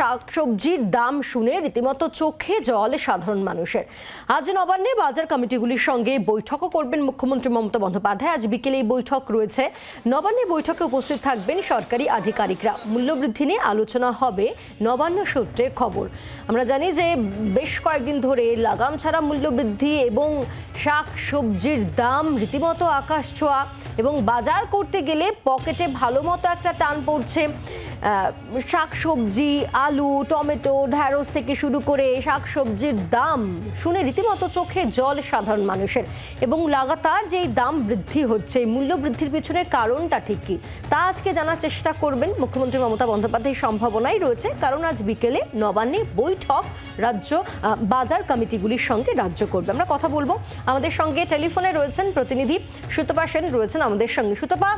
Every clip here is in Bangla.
শাকসবজির দাম শুনে রীতিমতো চোখে জল সাধারণ মানুষের। আজ নবান্নে বাজার কমিটিগুলির সঙ্গে বৈঠকও করবেন মুখ্যমন্ত্রী মমতা বন্দ্যোপাধ্যায়। আজ বিকেলে এই বৈঠক রয়েছে। নবান্নে বৈঠকে উপস্থিত থাকবেন সরকারি আধিকারিকরা। মূল্যবৃদ্ধি নিয়ে আলোচনা হবে নবান্ন সূত্রে খবর। আমরা জানি যে বেশ কয়েকদিন ধরে লাগাম ছাড়া মূল্যবৃদ্ধি এবং শাক সবজির দাম রীতিমতো আকাশ ছোঁয়া এবং বাজার করতে গেলে পকেটে ভালো মতো একটা টান পড়ছে। শাক সবজি আলু, টমেটো, ঢ্যাঁড়স থেকে শুরু করে শাক সবজির দাম শুনে রীতিমতো চোখে জল সাধারণ মানুষের। এবং লাগাতার যে দাম বৃদ্ধি হচ্ছে, এই মূল্য বৃদ্ধির পিছনে কারণটা ঠিক কি? তা আজকে জানার চেষ্টা করবেন মুখ্যমন্ত্রী মমতা বন্দ্যোপাধ্যায়ের সম্ভাবনাই রয়েছে। কারণ আজ বিকেলে নবান্নে বৈঠক রাজ্য বাজার কমিটিগুলির সঙ্গে রাজ্য করবে। আমরা কথা বলব আমাদের সঙ্গে টেলিফোনে রয়েছেন প্রতিনিধি সুতপা সেন, রয়েছেন আমাদের সঙ্গে। সুতপা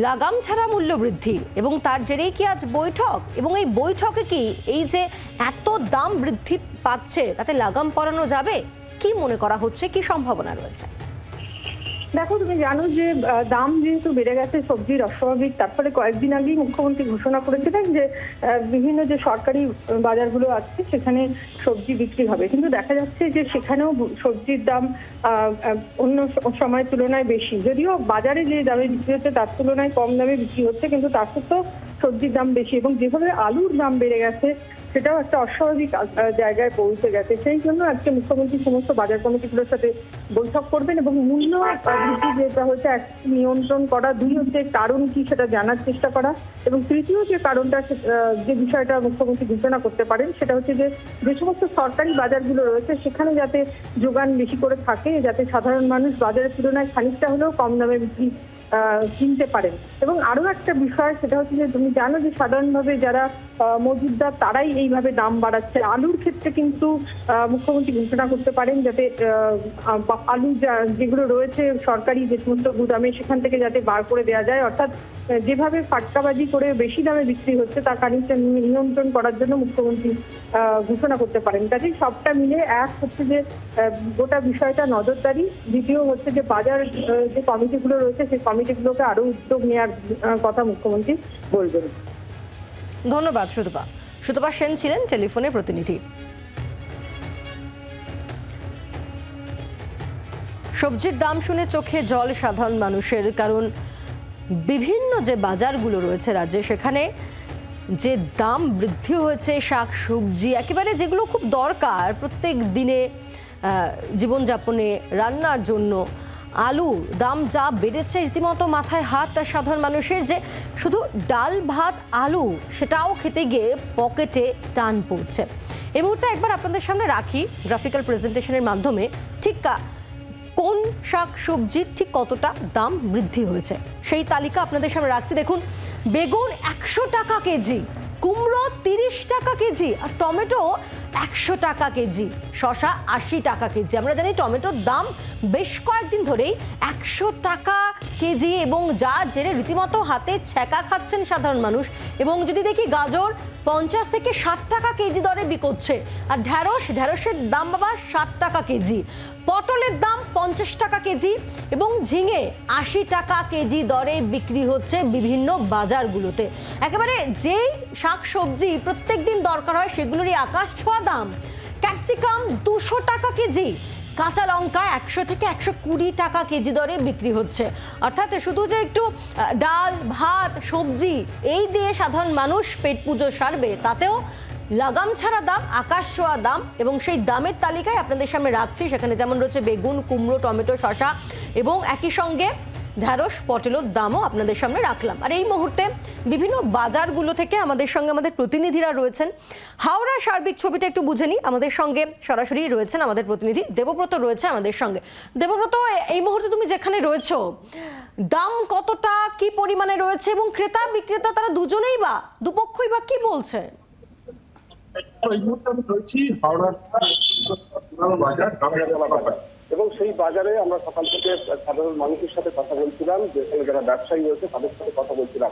লাগাম ছাড়া মূল্য বৃদ্ধি এবং তার জেরেই কি আজ বৈঠক? এবং এই বৈঠকে কি এই যে এত দাম বৃদ্ধি পাচ্ছে, তাতে লাগাম পরানো যাবে? কি মনে করা হচ্ছে? কি সম্ভাবনা রয়েছে? দেখো, তুমি জানো যে দাম যেহেতু বেড়ে গেছে, সবজির, অস্বাভাবিক তারপরে কয়েকদিন আগেই মুখ্যমন্ত্রী ঘোষণা করেছিলেন যে বিভিন্ন যে সরকারি বাজারগুলো আছে, সেখানে সবজি বিক্রি হবে। কিন্তু দেখা যাচ্ছে যে, সেখানেও সবজির দাম অন্য সময়ের তুলনায় বেশি। যদিও বাজারে যে দামে বিক্রি হচ্ছে, তার তুলনায় কম দামে বিক্রি হচ্ছে, কিন্তু তার সত্ত্বেও সবজির দাম বেশি। এবং যেভাবে আলুর দাম বেড়ে গেছে সেটাও একটা অস্বাভাবিক জায়গায় পৌঁছে গেছে। সেই জন্য আজকে মুখ্যমন্ত্রী সমস্ত বাজার কমিটিগুলোর সাথে বৈঠক করবেন এবং মূল্য বৃদ্ধি যেটা হচ্ছে, এক নিয়ন্ত্রণ করা, দুই হচ্ছে কারণ কি সেটা জানার চেষ্টা করা, এবং তৃতীয় যে কারণটা যে বিষয়টা মুখ্যমন্ত্রী ঘোষণা করতে পারেন, সেটা হচ্ছে যে যে সমস্ত সরকারি বাজারগুলো রয়েছে, সেখানে যাতে যোগান বেশি করে থাকে, যাতে সাধারণ মানুষ বাজারের তুলনায় খানিকটা হলেও কম দামে বিক্রি কিনতে পারেন। এবং আরও একটা বিষয়, সেটা হচ্ছে যে তুমি জানো যে সাধারণভাবে যারা মজুদদার তারাই এইভাবে দাম বাড়াচ্ছে। আলুর ক্ষেত্রে কিন্তু মুখ্যমন্ত্রী ঘোষণা করতে পারেন যাতে আলু যেগুলো রয়েছে সরকারি যে সমস্ত গুদামে, সেখান থেকে যাতে বার করে দেওয়া যায়। অর্থাৎ যেভাবে ফাটকাবাজি করে বেশি দামে বিক্রি হচ্ছে তা খানিকটা নিয়ন্ত্রণ করার জন্য মুখ্যমন্ত্রী ঘোষণা করতে পারেন। কাজেই সবটা মিলে এক হচ্ছে যে গোটা বিষয়টা নজরদারি, দ্বিতীয় হচ্ছে যে বাজার যে কমিটিগুলো রয়েছে, সেই কমিটিগুলোকে আরও উদ্যোগ নেওয়ার কথা মুখ্যমন্ত্রী বলবেন। ধন্যবাদ সুতপা। সুতপা সেন ছিলেন টেলিফোনে প্রতিনিধি। সবজির দাম শুনে চোখে জল সাধারণ মানুষের, কারণ বিভিন্ন যে বাজারগুলো রয়েছে রাজ্যে, সেখানে যে দাম বৃদ্ধি হয়েছে, শাক, সবজি, একেবারে যেগুলো খুব দরকার প্রত্যেক দিনে জীবনযাপনে, রান্নার জন্য, আলু, দাম যা বেড়েছে রীতিমতো মাথায় হাত তার সাধারণ মানুষের যে শুধু ডাল, ভাত, আলু, সেটাও খেতে গিয়ে পকেটে টান পড়ছে। এই মুহূর্তে একবার আপনাদের সামনে রাখি গ্রাফিক্যাল প্রেজেন্টেশনের মাধ্যমে ঠিক কোন শাক সবজির ঠিক কতটা দাম বৃদ্ধি হয়েছে? সেই তালিকা আপনাদের সামনে রাখছি। দেখুন বেগুন একশো টাকা কেজি, কুমড়ো তিরিশ টাকা কেজি আর টমেটো একশো টাকা কেজি শশা আশি টাকা কেজি। আমরা জানি টমেটোর দাম বেশ কয়েকদিন ধরেই একশো টাকা কেজি এবং যা জেনে রীতিমতো হাতে ছ্যাঁকা খাচ্ছেন সাধারণ মানুষ। এবং যদি দেখি গাজর পঞ্চাশ থেকে ষাট টাকা কেজি দরে বিকোচ্ছে আর ঢ্যাঁড়স, ঢ্যাঁড়সের দাম বাবা ষাট টাকা কেজি। পটলের দাম পঞ্চাশ টাকা কেজি এবং ঝিঙে আশি টাকা কেজি দরে বিক্রি হচ্ছে বিভিন্ন বাজারগুলোতে। একেবারে যেই শাক সবজি প্রত্যেক দিন দরকার হয় সেগুলোরই আকাশ ছোঁয়া দাম। ক্যাপসিকাম দুশো টাকা কেজি। কাঁচা লঙ্কা একশো থেকে একশো কুড়ি টাকা কেজি দরে বিক্রি হচ্ছে। অর্থাৎ শুধু যে একটু ডাল, ভাত, সবজি, এই দিয়ে সাধারণ মানুষ পেট পুজো সারবে, তাতেও লাগাম ছাড়া দাম, আকাশ ছোঁয়া দাম এবং সেই দামের তালিকায় আপনাদের সামনে রাখছি। সেখানে যেমন রয়েছে বেগুন, কুমড়ো, টমেটো শশা এবং একই সঙ্গে ঢ্যাঁড়স পটেলোর দামও আপনাদের সামনে রাখলাম। আর এই মুহূর্তে বিভিন্ন বাজারগুলো থেকে আমাদের সঙ্গে আমাদের প্রতিনিধিরা রয়েছেন। হাওড়ার সার্বিক ছবিটা একটু বুঝে নিই। আমাদের সঙ্গে সরাসরি রয়েছেন আমাদের প্রতিনিধি দেবব্রত রয়েছে আমাদের সঙ্গে। দেবব্রত, এই মুহূর্তে তুমি যেখানে রয়েছো, দাম কতটা, কি পরিমাণে রয়েছে এবং ক্রেতা, বিক্রেতা তারা দুজনেই বা, দুপক্ষই বা কি বলছে? এই মুহূর্তে আমি রয়েছি বাজার। এবং সেই বাজারে আমরা সকাল থেকে সাধারণ মানুষের সাথে কথা বলছিলাম যে যারা ব্যবসায়ী রয়েছে তাদের সাথে কথা বলছিলাম।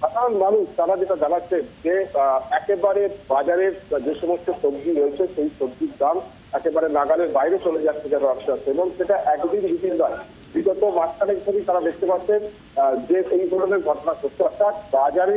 সাধারণ মানুষ তারা যেটা জানাচ্ছে যে আহ, একেবারে বাজারের যে সমস্ত সবজি রয়েছে সেই সবজির দাম একেবারে নাগালের বাইরে চলে যাচ্ছে যারা ব্যবসা আস্তে এবং সেটা একদিন দুদিন নয় বিগত মাসখানেক ধরেই তারা দেখতে পাচ্ছেন যে এই ধরনের ঘটনা ঘটছে। অর্থাৎ বাজারে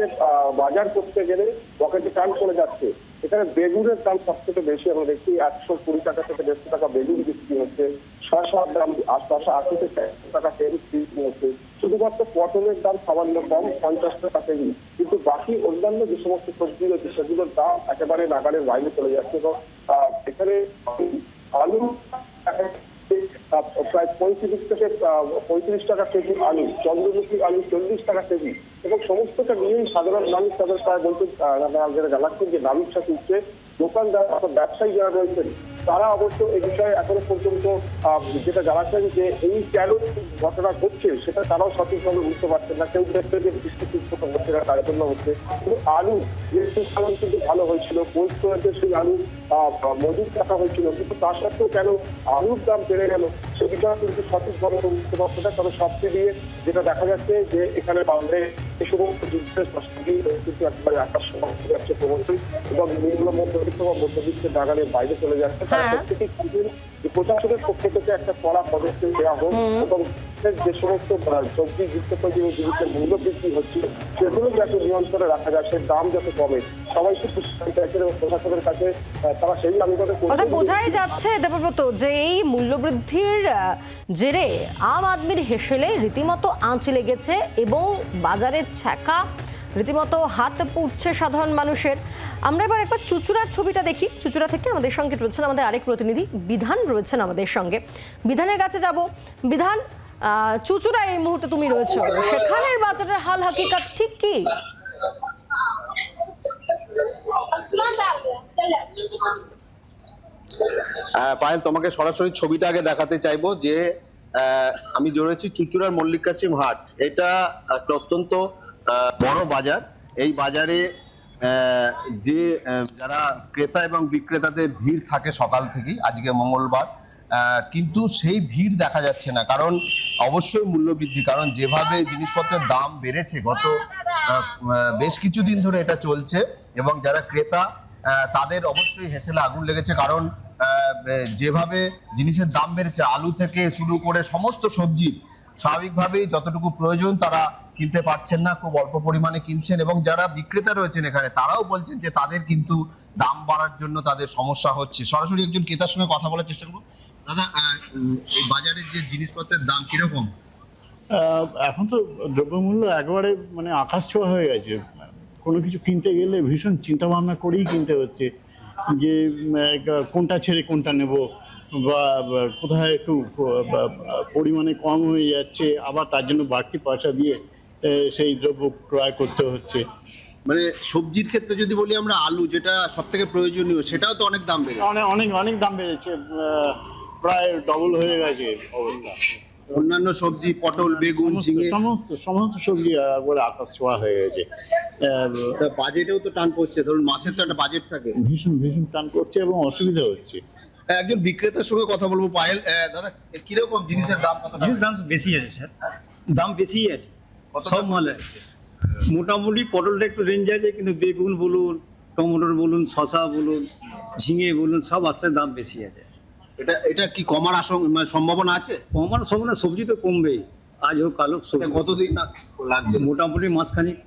বাজার করতে গেলে পকেটে টান পড়ে যাচ্ছে। এখানে বেগুনের দাম সব থেকে বেশি, আমরা দেখছি একশো কুড়ি টাকা থেকে দেড়শো টাকা বেগুন বিক্রি হচ্ছে। শসার দাম আশপাশে আশি থেকে একশো টাকা কেজি বিক্রি হচ্ছে। শুধুমাত্র পটলের দাম সামান্য কম, পঞ্চাশ টাকা কেজি কিন্তু বাকি অন্যান্য যে সমস্ত সবজি রয়েছে সেগুলোর দাম একেবারে নাগালের বাইরে চলে যাচ্ছে। এবং এখানে আলু প্রায় পঁয়ত্রিশ থেকে পঁয়ত্রিশ টাকা কেজি আলু, চন্দ্রমুখী আলু চল্লিশ টাকা কেজি এবং সমস্তটা নিয়েই সাধারণ মানুষ তাদের প্রায় বলতে যারা জানাচ্ছেন যে দাবির সাথে উঠছে, দোকানদার ব্যবসায়ী যারা রয়েছেন তারা অবশ্য এই বিষয়ে এখনও পর্যন্ত যেটা জানাচ্ছেন যে এই কেন ঘটনা ঘটছে সেটা তারাও সঠিকভাবে বুঝতে পারছেন না। কেউ দেখবে যে বৃষ্টি ঠিক হচ্ছে না, তার জন্য হচ্ছে কিন্তু আলু, যে ফলন কিন্তু ভালো হয়েছিল স্টোরেজে সেই আলু মজুদ রাখা হয়েছিল, কিন্তু তার সত্ত্বেও কেন আলুর দাম বেড়ে গেল, সে বিষয়ে কিন্তু সঠিকভাবে বুঝতে পারছে না কারণ সবচেয়ে দিয়ে যেটা দেখা যাচ্ছে যে এখানে বাংলাদেশ এই সমস্ত যুদ্ধের প্রস্তুতি, কিন্তু একেবারে আকাশ হয়ে যাচ্ছে ক্রমশই এবং নিম্ন মধ্যবিত্ত বা মধ্যবিত্তের নাগালের বাইরে চলে যাচ্ছে। হ্যাঁ। প্রশাসনের পক্ষ থেকে একটা কড়া পদক্ষেপ দেওয়া হোক এবং যে সমস্ত সবজি নিত্যপ্রয়োজনীয় এবং জিনিসের মূল্য বৃদ্ধি হচ্ছে সেগুলো যাতে নিয়ন্ত্রণে রাখা যায় সে দাম যাতে কমে। সবাই কিন্তু এবং প্রশাসনের কাছে তারা সেই আবেদনে অর্থাৎ বোঝাই যাচ্ছে দেবব্রত যে এই মূল্যবৃদ্ধির জেরে আম আদমির হেসেলে রীতিমতো আঁচ লেগেছে এবং বাজারে ছ্যাঁকা রীতিমতো হাত পুড়ছে সাধারণ মানুষের। আমরা এবার একবার চুচুড়ার ছবিটা দেখি। চুচুড়া থেকে আমাদের সঙ্গে রয়েছেন আমাদের আরেক প্রতিনিধি, বিধান রয়েছেন আমাদের সঙ্গে। বিধানের কাছে যাব। বিধান চুচুড়া এই মুহূর্তে তুমি রয়েছো। সেখানের বাজারের হাল হাকিকাত ঠিক কি? হ্যাঁ পায়েল, তোমাকে সরাসরি ছবিটা আগে দেখাতে চাইব যে আমি জড়েছি চুচুড়ার মল্লিক কাসিম হাট। এটা অত্যন্ত বড় বাজার। এই বাজারে যে যারা ক্রেতা এবং বিক্রেতাদের ভিড় থাকে সকাল থেকেই, আজকে মঙ্গলবার কিন্তু সেই ভিড় দেখা যাচ্ছে না। কারণ অবশ্যই মূল্যবৃদ্ধি কারণ যেভাবে জিনিসপত্রের দাম বেড়েছে গত বেশ কিছুদিন ধরে এটা চলছে এবং যারা ক্রেতা তাদের অবশ্যই হেসেলে আগুন লেগেছে। কারণ যেভাবে জিনিসের দাম বেড়েছে, আলু থেকে শুরু করে সমস্ত সবজি, স্বাভাবিকভাবেই যতটুকু প্রয়োজন তারা কিনতে পারছেন না, খুব অল্প পরিমাণে কিনছেন এবং যারা বিক্রেতা রয়েছেন এখানে, তারাও বলছেন যে তাদের কিন্তু দাম বাড়ার জন্য তাদের সমস্যা হচ্ছে। সরাসরি একজন ক্রেতার সঙ্গে কথা বলার চেষ্টা করব। দাদা এই বাজারের যে জিনিসপত্রের দাম কীরকম? এখন তো দ্রব্যমূল্য একেবারে মানে আকাশ ছোঁয়া হয়ে গেছে। কোনো কিছু কিনতে গেলে ভীষণ চিন্তা ভাবনা করেই কিনতে হচ্ছে যে কোনটা ছেড়ে কোনটা নেব বা কোথায় একটু পরিমাণে কম হয়ে যাচ্ছে, আবার তার জন্য বাড়তি পয়সা দিয়ে সেই দ্রব্য ক্রয় করতে হচ্ছে। মানে সবজির ক্ষেত্রে যদি বলি আমরা আলু যেটা সব থেকে প্রয়োজনীয় সেটাও তো অনেক দাম বেড়েছে। অনেক অনেক অনেক দাম বেড়েছে। প্রায় ডবল হয়ে গেছে অবস্থা। অন্যান্য সবজি পটল বেগুন সমস্ত- ঝিঙে। সমস্ত সমস্ত সবজি একবারে আকাশ ছোঁয়া হয়ে গেছে। আহ, বাজেটেও তো টান পড়ছে ধরুন মাসের তো একটা বাজেট থাকে। ভীষণ ভীষণ টান করছে এবং অসুবিধা হচ্ছে। একজন বিক্রেতার সঙ্গে কথা বলব পায়েল। দাদা কীরকম জিনিসের দাম কত জিনিস দাম বেশি আছে স্যার। দাম বেশি আছে। সব মালে। মোটামুটি পটলটা একটু রেঞ্জ আছে কিন্তু বেগুন বলুন টমেটোর বলুন শশা বলুন ঝিঙে বলুন সব আস্তে দাম বেশি আছে। এটা এটা কি কমার আশঙ্কা মানে সম্ভাবনা আছে? কমার সব না সবজি তো কমবেই আজ হোক কাল হোক সবজি। কতদিন না লাগবে? মোটামুটি মাসখানিক।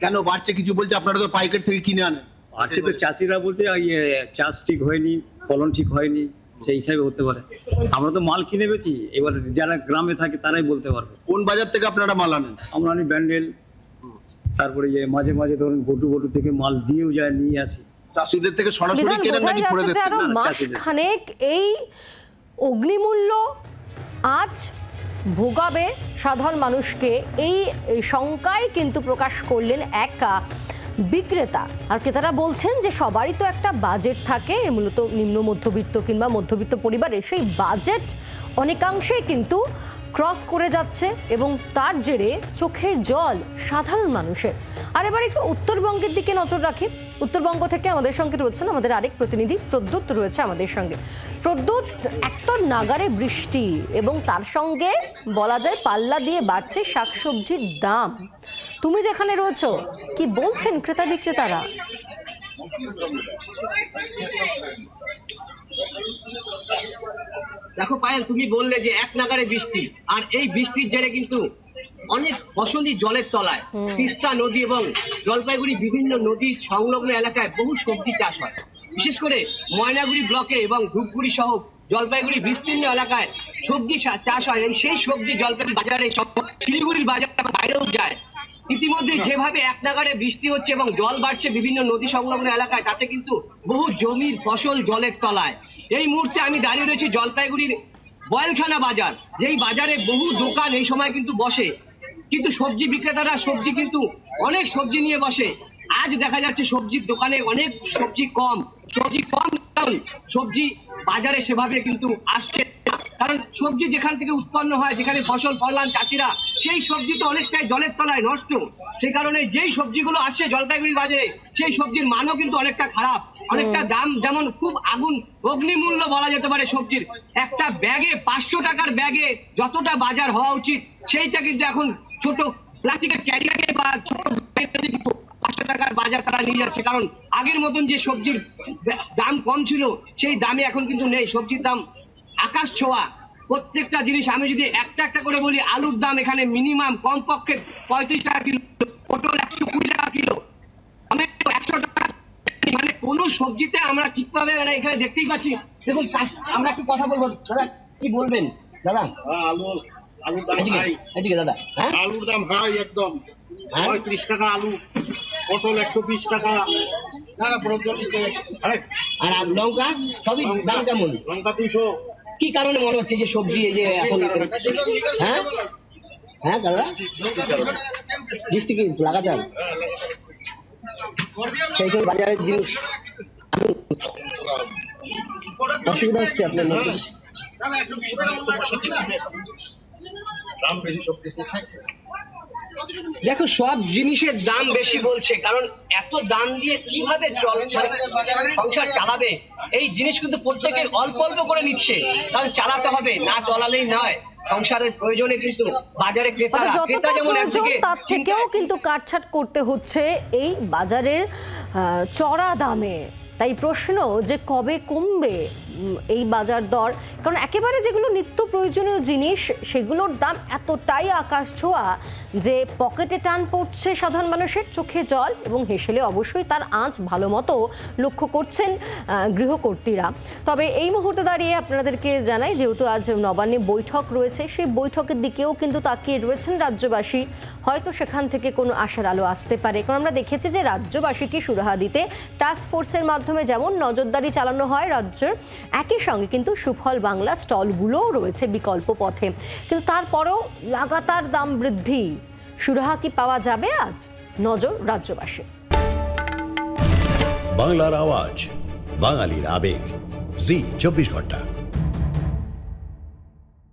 কেন বাড়ছে কিছু বলছে? আপনারা তো পাইকার থেকে কিনে আনেন। বাড়ছে তো চাষিরা বলতে ইয়ে চাষ ঠিক হয়নি ফলন ঠিক হয়নি। সেই হিসাবে হতে পারে। আমরা তো মাল কিনে বেছি এবার যারা গ্রামে থাকে তারাই বলতে পারবে। কোন বাজার থেকে আপনারা মাল আনেন? আমরা আনি ব্যান্ডেল তারপরে ইয়ে মাঝে মাঝে ধরুন গটু গটু থেকে মাল দিয়েও যায় নিয়ে আসি। চাষিদের থেকে সরাসরি কেনেন নাকি পরে যাচ্ছে যে আরও না, না, মাস চাষিদের। খানেক এই অগ্নিমূল্য আজ ভোগাবে সাধারণ মানুষকে। এই এই শঙ্কায় কিন্তু প্রকাশ করলেন এক বিক্রেতা। আর ক্রেতারা বলছেন যে সবারই তো একটা বাজেট থাকে, মূলত নিম্ন, মধ্যবিত্ত কিংবা মধ্যবিত্ত পরিবারের সেই বাজেট অনেকাংশেই কিন্তু ক্রস করে যাচ্ছে এবং তার জেরে চোখে জল সাধারণ মানুষের। আর এবার একটু উত্তরবঙ্গের দিকে নজর রাখি। উত্তরবঙ্গ থেকে আমাদের সঙ্গে রয়েছেন আমাদের আরেক প্রতিনিধি, প্রদ্যুৎ রয়েছে আমাদের সঙ্গে। প্রদ্যুৎ এত নাগারে বৃষ্টি এবং তার সঙ্গে বলা যায় পাল্লা দিয়ে বাড়ছে শাকসবজির দাম। তুমি যেখানে রয়েছো কি বলছেন ক্রেতা বিক্রেতারা? দেখো পায়েল তুমি বললে যে এক নাগারে বৃষ্টি আর এই বৃষ্টির জেরে কিন্তু অনেক ফসলই জলের তলায় তিস্তা নদী এবং জলপাইগুড়ি বিভিন্ন নদী সংলগ্ন এলাকায় বহু সবজি চাষ হয়। বিশেষ করে ময়নাগুড়ি ব্লকে এবং ধূপগুড়ি সহ জলপাইগুড়ি বিস্তীর্ণ এলাকায় সবজি চাষ হয় এবং সেই সবজি জলপাইগুড়ি বাজারে শিলিগুড়ির বাজারে বাইরেও যায়। ইতিমধ্যে যেভাবে এক নাগারে বৃষ্টি হচ্ছে এবং জল বাড়ছে বিভিন্ন নদী সংলগ্ন এলাকায় তাতে কিন্তু বহু জমির ফসল জলের তলায়। এই মুহূর্তে আমি দাঁড়িয়ে রয়েছি জলপাইগুড়ির বয়েলখানা বাজার যেই বাজারে বহু দোকান এই সময় কিন্তু বসে। কিন্তু সবজি বিক্রেতারা সবজি কিন্তু অনেক সবজি নিয়ে বসে। আজ দেখা যাচ্ছে সবজির দোকানে অনেক সবজি কম। সবজি কম কারণ সবজি বাজারে সেভাবে কিন্তু আসছে কারণ সবজি যেখান থেকে উৎপন্ন হয়, যেখানে ফসল, ফলান, চাষিরা, সেই সবজি তো অনেকটাই জলের তলায় নষ্ট। সেই কারণে যেই সবজিগুলো আসছে জলপাইগুড়ি বাজারে, সেই সবজির মানও কিন্তু অনেকটা খারাপ। অনেকটা দাম যেমন খুব আগুন, অগ্নিমূল্য বলা যেতে পারে সবজির। একটা ব্যাগে, পাঁচশো টাকার ব্যাগে যতটা বাজার হওয়া উচিত, সেইটা কিন্তু এখন ছোট প্লাস্টিকের ক্যারিয়ারে বা ছোট পাঁচশো টাকার বাজার তারা নিয়ে যাচ্ছে। কারণ আগের মতন যে সবজির দাম কম ছিল, সেই দামে এখন কিন্তু নেই। সবজির দাম আকাশ ছোঁয়া। প্রত্যেকটা জিনিস, আমি যদি একটা একটা করে বলি, আলুর দাম এখানে মিনিমাম কমপক্ষে পঁয়ত্রিশ টাকা কিলো, পটল একশো কুড়ি টাকা কিলো। আমি একশো টাকা মানে কোনো সবজিতে আমরা ঠিকভাবে মানে এখানে দেখতেই পাচ্ছি। দেখুন আমরা একটু কথা বলব। দাদা, কি বলবেন? দাদা? আলু আলুর দাম এদিকে দাদা হ্যাঁ? আলুর দাম হাই একদম। হ্যাঁ? পঁয়ত্রিশ টাকা আলু পটল একশো বিশ টাকা। আরে লঙ্কা? সবই দাম কেমন? লঙ্কা দুইশো। কি কারণে মনে হচ্ছে যে সবজি এই যে এখন হ্যাঁ? হ্যাঁ দাদা? বৃষ্টি কি লাগাতার? সেই সব বাজারের জিনিস অসুবিধা হচ্ছে আপনার মধ্যে দেখো সব জিনিসের দাম বেশি বলছে কারণ এত দাম দিয়ে কীভাবে মানে সংসার চালাবে? এই জিনিস কিন্তু প্রত্যেকে অল্প অল্প করে নিচ্ছে। কারণ চালাতে হবে না চলালেই নয়। সংসারের প্রয়োজনে কিন্তু বাজারে ক্রেতা ক্রেতা যেমন একদিকে তার থেকেও কিন্তু কাটছাট করতে হচ্ছে এই বাজারের আহ, চড়া দামে। তাই প্রশ্ন যে কবে কমবে? এই বাজার দর। কারণ একেবারে যেগুলো নিত্য প্রয়োজনীয় জিনিস, সেগুলোর দাম এতটাই আকাশ ছোঁয়া যে পকেটে টান পড়ছে সাধারণ মানুষের চোখে জল এবং হেসেলে অবশ্যই তার আঁচ ভালো মতো লক্ষ্য করছেন গৃহকর্তীরা তবে এই মুহূর্তে দাঁড়িয়ে আপনাদেরকে জানাই, যেহেতু আজ নবান্নে বৈঠক রয়েছে, সেই বৈঠকের দিকেও কিন্তু তাকিয়ে রয়েছেন রাজ্যবাসী। হয়তো সেখান থেকে কোনো আশার আলো আসতে পারে। কারণ আমরা দেখেছি যে রাজ্যবাসীকে সুরাহা দিতে টাস্ক ফোর্সের মাধ্যমে যেমন নজরদারি চালানো হয় রাজ্যের একই সঙ্গে কিন্তু সুফল বাংলা স্টলগুলোও রয়েছে বিকল্প পথে। কিন্তু তারপরেও লাগাতার দাম বৃদ্ধি। সুরাহা কি পাওয়া যাবে আজ? নজর রাজ্যবাসী বাংলার আওয়াজ, বাঙালির আবেগ। জি, চব্বিশ ঘণ্টা।